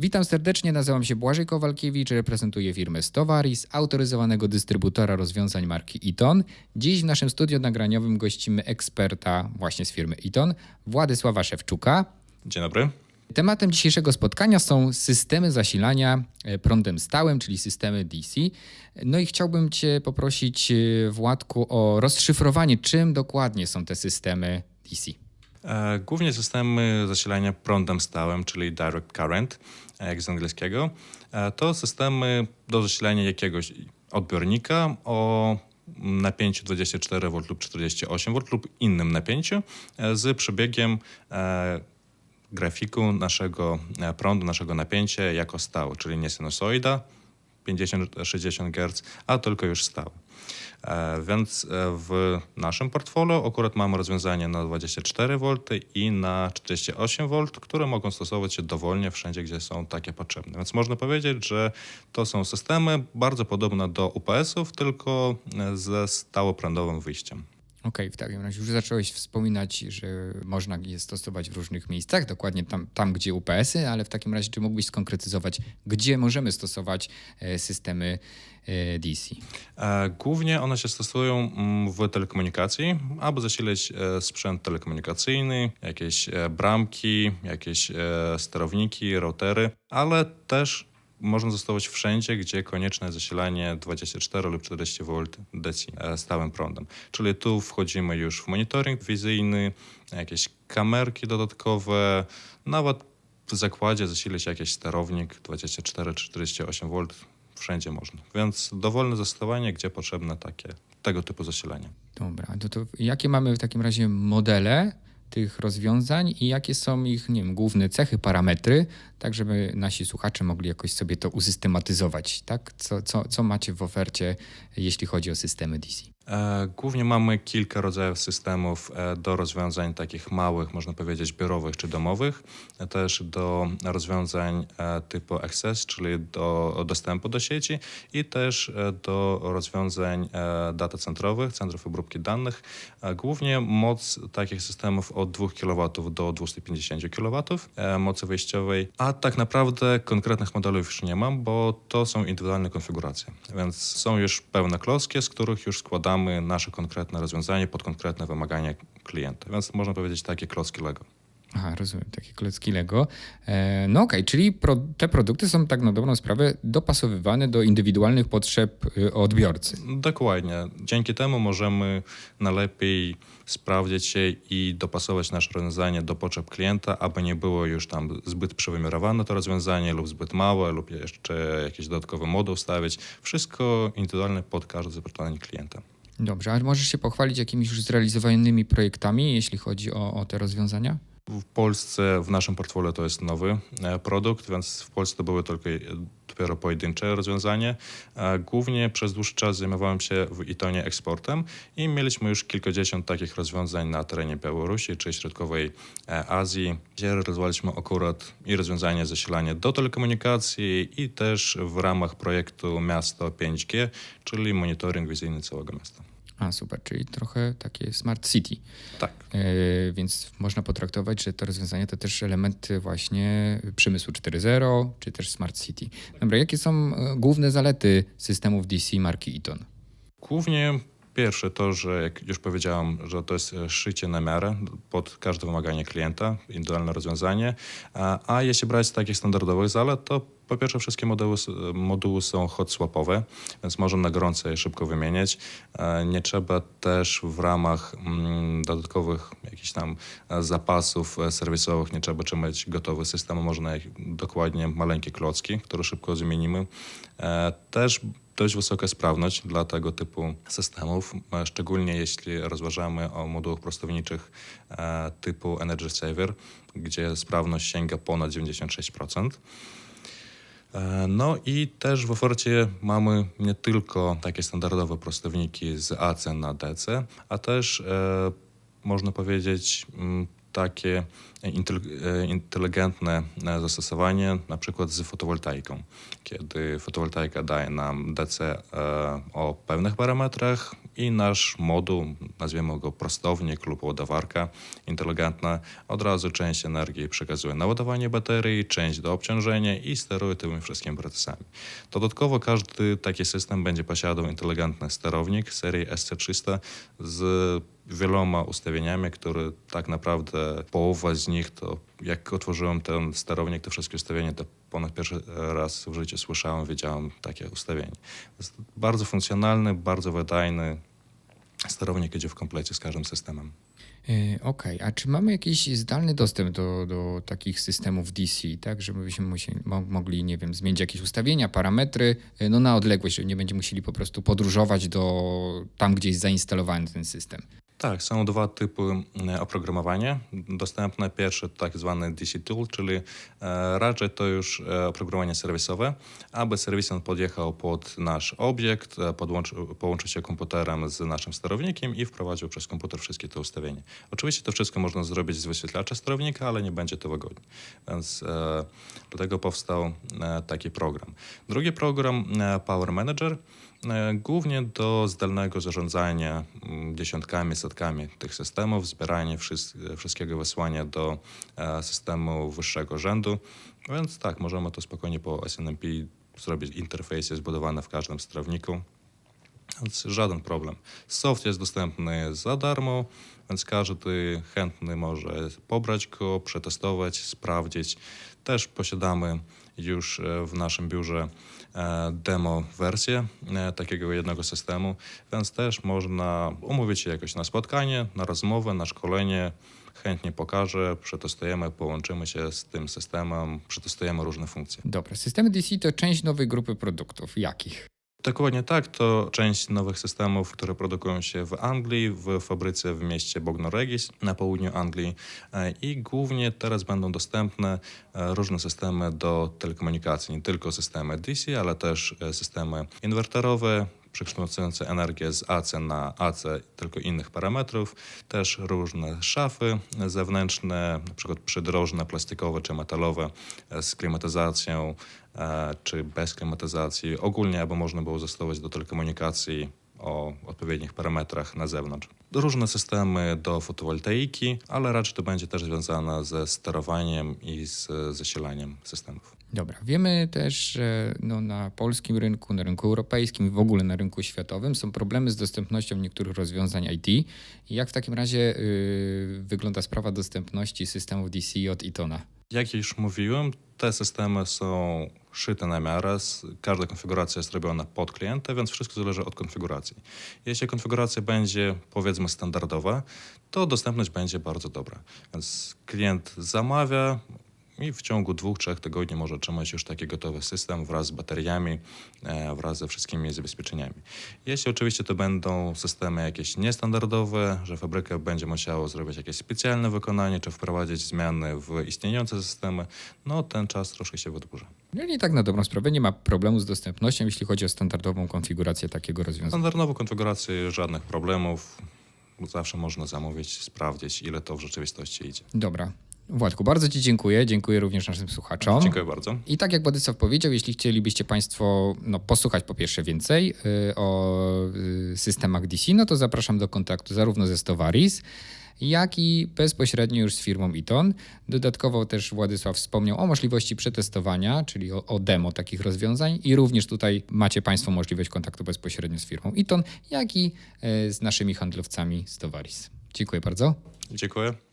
Witam serdecznie, nazywam się Błażej Kowalkiewicz, reprezentuję firmę Stowaris, autoryzowanego dystrybutora rozwiązań marki Iton. Dziś w naszym studiu nagraniowym gościmy eksperta właśnie z firmy Iton, Władysława Szewczuka. Dzień dobry. Tematem dzisiejszego spotkania są systemy zasilania e, prądem stałym, czyli systemy DC. No i chciałbym Cię poprosić, e, Władku, o rozszyfrowanie, czym dokładnie są te systemy DC. E, Głównie systemy zasilania prądem stałym, czyli direct current, e, jak z angielskiego, e, to systemy do zasilania jakiegoś odbiornika o napięciu 24 V lub 48 V lub innym napięciu e, z przebiegiem e, grafiku naszego e, prądu, naszego napięcia jako stały, czyli nie sinusoida 50-60 Hz, a tylko już stały. E, Więc e, w naszym portfolio akurat mamy rozwiązania na 24 V i na 48 V, które mogą stosować się dowolnie wszędzie, gdzie są takie potrzebne. Więc można powiedzieć, że to są systemy bardzo podobne do UPS-ów, tylko e, ze stałoprądowym wyjściem. Okej, w takim razie już zacząłeś wspominać, że można je stosować w różnych miejscach, dokładnie tam, tam gdzie UPS-y, ale w takim razie czy mógłbyś skonkretyzować, gdzie możemy stosować e, systemy e, DC? E, Głównie one się stosują mm, w telekomunikacji, aby zasilać sprzęt telekomunikacyjny, jakieś bramki, jakieś sterowniki, routery, ale też można zastosować wszędzie, gdzie konieczne jest zasilanie 24 lub 40 V DC stałym prądem. Czyli tu wchodzimy już w monitoring wizyjny, jakieś kamerki dodatkowe, nawet w zakładzie zasilać jakiś sterownik 24 czy 48 V wszędzie można. Więc dowolne zastosowanie, gdzie potrzebne takie, tego typu zasilanie. Dobra, to, to jakie mamy w takim razie modele tych rozwiązań i jakie są ich, nie wiem, główne cechy, parametry, tak żeby nasi słuchacze mogli jakoś sobie to usystematyzować, tak? Co, co, co macie w ofercie, jeśli chodzi o systemy DC? E, Głównie mamy kilka rodzajów systemów e, do rozwiązań takich małych, można powiedzieć, biurowych czy domowych, e, też do rozwiązań typu Access, czyli do dostępu do sieci i też do rozwiązań e, data centrowych, centrów obróbki danych. Głównie moc takich systemów od 2 kW do 250 kW mocy wejściowej, a tak naprawdę konkretnych modelów już nie mam, bo to są indywidualne konfiguracje, więc są już pełne klocki, z których już składamy nasze konkretne rozwiązanie pod konkretne wymagania klienta, więc można powiedzieć takie klocki Lego. Aha, rozumiem, takie klocki Lego. E, no okej, czyli pro, te produkty są tak na dobrą sprawę dopasowywane do indywidualnych potrzeb y, odbiorcy. Dokładnie. Dzięki temu możemy najlepiej sprawdzić się i dopasować nasze rozwiązanie do potrzeb klienta, aby nie było już tam zbyt przewymiarowane to rozwiązanie lub zbyt małe lub jeszcze jakiś dodatkowy moduł wstawić. Wszystko indywidualne pod każde zapotrzebowanie klienta. Dobrze, a możesz się pochwalić jakimiś już zrealizowanymi projektami, jeśli chodzi o, o te rozwiązania? W Polsce w naszym portfolio to jest nowy e, produkt, więc w Polsce to były tylko dopiero pojedyncze rozwiązanie. E, Głównie przez dłuższy czas zajmowałem się w Itonie eksportem i mieliśmy już kilkadziesiąt takich rozwiązań na terenie Białorusi czy środkowej e, Azji, gdzie realizowaliśmy akurat i rozwiązanie zasilania do telekomunikacji i też w ramach projektu Miasto 5G, czyli monitoring wizyjny całego miasta. A super, czyli trochę takie smart city. Tak. E, więc można potraktować, że to rozwiązanie to też elementy właśnie przemysłu 4.0 czy też smart city. Dobra, jakie są e, główne zalety systemów DC marki Eaton? Głównie pierwsze to, że jak już powiedziałem, że to jest e, szycie na miarę pod każde wymaganie klienta, indywidualne rozwiązanie. A, a jeśli brać z takich standardowych zalet, to po pierwsze wszystkie moduły, moduły są hot swapowe, więc można na gorąco je szybko wymieniać. E, Nie trzeba też w ramach mm, dodatkowych jakichś tam e, zapasów e, serwisowych, nie trzeba trzymać gotowy system, można dokładnie maleńkie klocki, które szybko zmienimy. Też dość wysoka sprawność dla tego typu systemów, szczególnie jeśli rozważamy o modułach prostowniczych typu Energy Saver, gdzie sprawność sięga ponad 96%. E, No i też w ofercie mamy nie tylko takie standardowe prostowniki z AC na DC, a też e, można powiedzieć mm, takie e, inteligentne e, zastosowanie, na przykład z fotowoltaiką, kiedy fotowoltaika daje nam DC e, o pewnych parametrach i nasz moduł, nazwijmy go prostownik lub ładowarka inteligentna, od razu część energii przekazuje na ładowanie baterii, część do obciążenia i steruje tymi wszystkimi procesami. Dodatkowo każdy taki system będzie posiadał inteligentny sterownik serii SC300 z wieloma ustawieniami, które tak naprawdę połowa z nich to jak otworzyłem ten sterownik, te wszystkie ustawienia, to ponad pierwszy raz w życiu słyszałem, wiedziałem takie ustawienie. Jest bardzo funkcjonalny, bardzo wydajny sterownik idzie w komplecie z każdym systemem. E, Okej, a czy mamy jakiś zdalny dostęp do, do takich systemów DC, tak, żebyśmy musieli, mo- mogli, nie wiem, zmienić jakieś ustawienia, parametry, e, no na odległość, żeby nie będziemy musieli po prostu podróżować do tam, gdzie jest zainstalowany ten system. Tak, są dwa typy oprogramowania dostępne. Pierwszy to tak zwany DC Tool, czyli e, raczej to już e, oprogramowanie serwisowe, aby serwisant podjechał pod nasz obiekt, e, podłączy, połączył się komputerem z naszym sterownikiem i wprowadził przez komputer wszystkie te ustawienia. Oczywiście to wszystko można zrobić z wyświetlacza sterownika, ale nie będzie to wygodnie. Więc dlatego powstał taki program. Drugi program Power Manager, Głównie do zdalnego zarządzania dziesiątkami, setkami tych systemów, zbierania wszys- wszystkiego, wysłania do e, systemu wyższego rzędu. Więc tak, możemy to spokojnie po SNMP zrobić interfejsy zbudowane w każdym sterowniku. Więc żaden problem. Soft jest dostępny za darmo, więc każdy chętny może pobrać go, przetestować, sprawdzić. Też posiadamy już e, w naszym biurze e, demo wersję e, takiego jednego systemu, więc też można umówić się jakoś na spotkanie, na rozmowę, na szkolenie. Chętnie pokażę, przetestujemy, połączymy się z tym systemem, przetestujemy różne funkcje. Dobra, systemy DC to część nowej grupy produktów. Jakich? Dokładnie tak, to część nowych systemów, które produkują się w Anglii, w fabryce w mieście Bognor Regis na południu Anglii. E, i głównie teraz będą dostępne e, różne systemy do telekomunikacji, nie tylko systemy DC, ale też e, systemy inwerterowe, przekształcające energię z AC na AC, tylko innych parametrów, też różne szafy zewnętrzne, przykład przydrożne, plastikowe czy metalowe e, z klimatyzacją e, czy bez klimatyzacji. Ogólnie, aby można było zastosować do telekomunikacji o odpowiednich parametrach na zewnątrz. Różne systemy do fotowoltaiki, ale raczej to będzie też związane ze sterowaniem i z zasilaniem systemów. Dobra, wiemy też, że no na polskim rynku, na rynku europejskim i w ogóle na rynku światowym są problemy z dostępnością niektórych rozwiązań IT. Jak w takim razie yy, wygląda sprawa dostępności systemów DC od Itona? Jak już mówiłem, te systemy są szyte na miarę. Każda konfiguracja jest robiona pod klienta, więc wszystko zależy od konfiguracji. Jeśli konfiguracja będzie powiedzmy standardowa, to dostępność będzie bardzo dobra. Więc klient zamawia i w ciągu dwóch, trzech tygodni może otrzymać już taki gotowy system wraz z bateriami, e, wraz ze wszystkimi zabezpieczeniami. Jeśli oczywiście to będą systemy jakieś niestandardowe, że fabryka będzie musiała zrobić jakieś specjalne wykonanie, czy wprowadzić zmiany w istniejące systemy, no ten czas troszkę się wydłuża. No i tak na dobrą sprawę nie ma problemu z dostępnością, jeśli chodzi o standardową konfigurację takiego rozwiązania. Standardową konfigurację, żadnych problemów. Zawsze można zamówić, sprawdzić, ile to w rzeczywistości idzie. Dobra. Władku, bardzo Ci dziękuję. Dziękuję również naszym słuchaczom. Dziękuję bardzo. I tak jak Władysław powiedział, jeśli chcielibyście Państwo no, posłuchać po pierwsze więcej y, o y, systemach DC, no to zapraszam do kontaktu zarówno ze Stowaris, jak i bezpośrednio już z firmą Iton. Dodatkowo też Władysław wspomniał o możliwości przetestowania, czyli o, o demo takich rozwiązań i również tutaj macie Państwo możliwość kontaktu bezpośrednio z firmą Iton, jak i y, z naszymi handlowcami Stowaris. Dziękuję bardzo. Dziękuję.